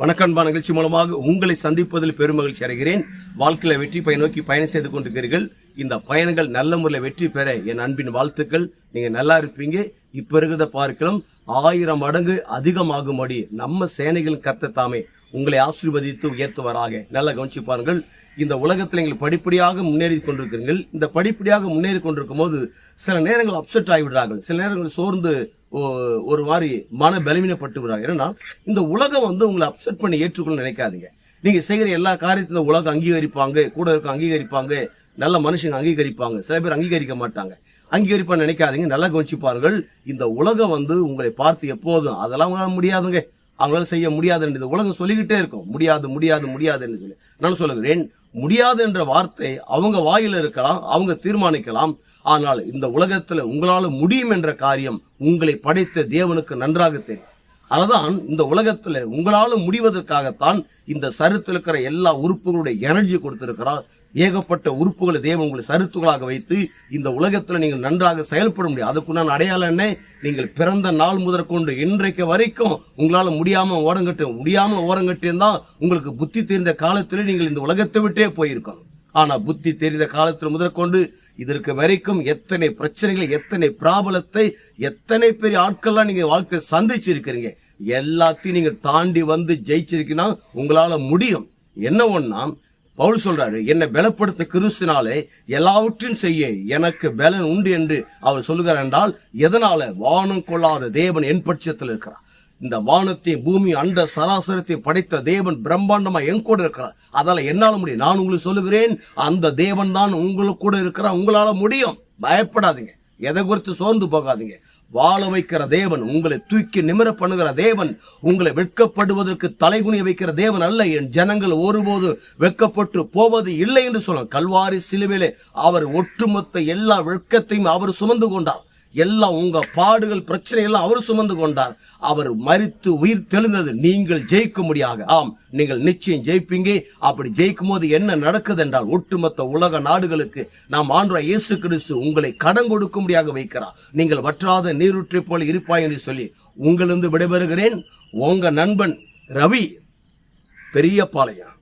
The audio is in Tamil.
வணக்கம்பா நிகழ்ச்சி மூலமாக உங்களை சந்திப்பதில் பெருமகிழ்ச்சி அடைகிறேன். வாழ்க்கையில் வெற்றி பயன் நோக்கி பயணம் செய்து கொண்டிருக்கிறீர்கள். இந்த பயணங்கள் நல்ல முறையில் வெற்றி பெற என் அன்பின் வாழ்த்துக்கள். நீங்கள் நல்லா இருப்பீங்க. இப்போ இருக்கிறத பார்க்கலாம். ஆயிரம் மடங்கு அதிகமாகும்படி நம்ம சேனைகளின் கர்த்தர் தாமே உங்களை ஆசீர்வதித்து உயர்த்துவராக. நல்லா கவனிச்சு பாருங்கள். இந்த உலகத்தில் நீங்கள் படிப்படியாக முன்னேறி கொண்டிருக்கிறீர்கள். இந்த படிப்படியாக முன்னேறி கொண்டிருக்கும் போது சில நேரங்கள் அப்செட் ஆகிவிடுறார்கள் சில நேரங்கள் சோர்ந்து ஒரு மாதிரி மன பலவீனப்பட்டு விடுறாங்க. ஏன்னா இந்த உலகம் வந்து உங்களை அப்செட் பண்ணி ஏற்றுக்கொள்ள நினைக்காதீங்க. நீங்க செய்கிற எல்லா காரியத்தையும் இந்த உலகம் அங்கீகரிப்பாங்க கூட இருக்க அங்கீகரிப்பாங்க நல்ல மனுஷங்க அங்கீகரிப்பாங்க சில பேர் அங்கீகரிக்க மாட்டாங்க. அங்கீகரிப்பான்னு நினைக்காதீங்க நல்லா கவனிச்சுப்பார்கள். இந்த உலகம் வந்து உங்களை பார்த்து எப்போதும் அதெல்லாம் முடியாதுங்க. அவங்களால செய்ய முடியாதுன்றது உலகம் சொல்லிக்கிட்டே இருக்கும். முடியாது முடியாது முடியாதுன்னு சொல்லி. நான் சொல்லுகிறேன் முடியாது என்ற வார்த்தை அவங்க வாயில இருக்கலாம் அவங்க தீர்மானிக்கலாம். ஆனால் இந்த உலகத்துல உங்களால முடியும் என்ற காரியம் உங்களை படைத்த தேவனுக்கு நன்றாக தெரியும். அதுதான் இந்த உலகத்தில் உங்களால் முடிவதற்காகத்தான் இந்த சருத்தில் இருக்கிற எல்லா உறுப்புகளுடைய எனர்ஜி கொடுத்திருக்கிறார். ஏகப்பட்ட உறுப்புகளை தேவன் உங்களை சருத்துகளாக வைத்து இந்த உலகத்தில் நீங்கள் நன்றாக செயல்பட முடியும். அதுக்குண்டான அடையாளம் என்ன? நீங்கள் பிறந்த நாள் முதற்கொண்டு இன்றைக்கு வரைக்கும் உங்களால் முடியாமல் ஓரங்கட்டு முடியாமல் ஓரங்கட்டியிருந்தா உங்களுக்கு புத்தி தெரிந்த காலத்திலே நீங்கள் இந்த உலகத்தை விட்டே போயிருக்கணும். ஆனா புத்தி தெரிந்த காலத்தில் முதற்கொண்டு இதற்கு வரைக்கும் எத்தனை பிரச்சனைகளை எத்தனை பிராபலத்தை எத்தனை பெரிய ஆட்கள்லாம் நீங்க வாழ்க்கையை சந்திச்சிருக்கிறீங்க. எல்லாத்தையும் நீங்க தாண்டி வந்து ஜெயிச்சிருக்கீங்கன்னா உங்களால முடியும். என்ன ஒன்றா பவுல் சொல்றாரு என்னை பலப்படுத்த கிறிஸ்தினாலே எல்லாவற்றையும் செய்ய எனக்கு பலன் உண்டு என்று அவர் சொல்லுகிறார் என்றால் எதனால? வானம் கொள்ளாத தேவன் என் பட்சத்தில் இருக்கிறார். இந்த வானத்தையும் பூமி அண்ட சராசரத்தை படைத்த தேவன் பிரம்மாண்டமா என் கூட இருக்கிறார். அதால என்னால முடியும்? நான் உங்களுக்கு சொல்லுகிறேன் அந்த தேவன் தான் உங்களுக்கு கூட இருக்கிறார். உங்களால முடியும். பயப்படாதீங்க. எதை குறித்து சோர்ந்து போகாதீங்க. வாழ வைக்கிற தேவன் உங்களை தூக்கி நிமிர பண்ணுகிற தேவன் உங்களை வெட்கப்படுவதற்கு தலைகுனிய வைக்கிற தேவன் அல்ல. என் ஜனங்கள் ஒருபோது வெட்கப்பட்டு போவது இல்லை என்று சொல்ல கல்வாரி சிலுவையிலே அவர் ஒட்டுமொத்த எல்லா வெட்கத்தையும் அவர் சுமந்து கொண்டார். எல்லாம் உங்க பாடுகள் பிரச்சனை எல்லாம் அவர் சுமந்து கொண்டார். அவர் மறித்து உயிர் தெளிந்தது நீங்கள் ஜெயிக்க முடியாக ஆம் நீங்கள் நிச்சயம் ஜெயிப்பீங்க. அப்படி ஜெயிக்கும் போது என்ன நடக்குது என்றால் ஒட்டுமொத்த உலக நாடுகளுக்கு நாம் ஆண்ட இயேசு கிறிஸ்து உங்களை கடன் கொடுக்கும்படியாக வைக்கிறார். நீங்கள் வற்றாத நீருற்றை போல இருப்பாய் என்று சொல்லி உங்களிருந்து விடைபெறுகிறேன். உங்க நண்பன் ரவி பெரியபாளையம்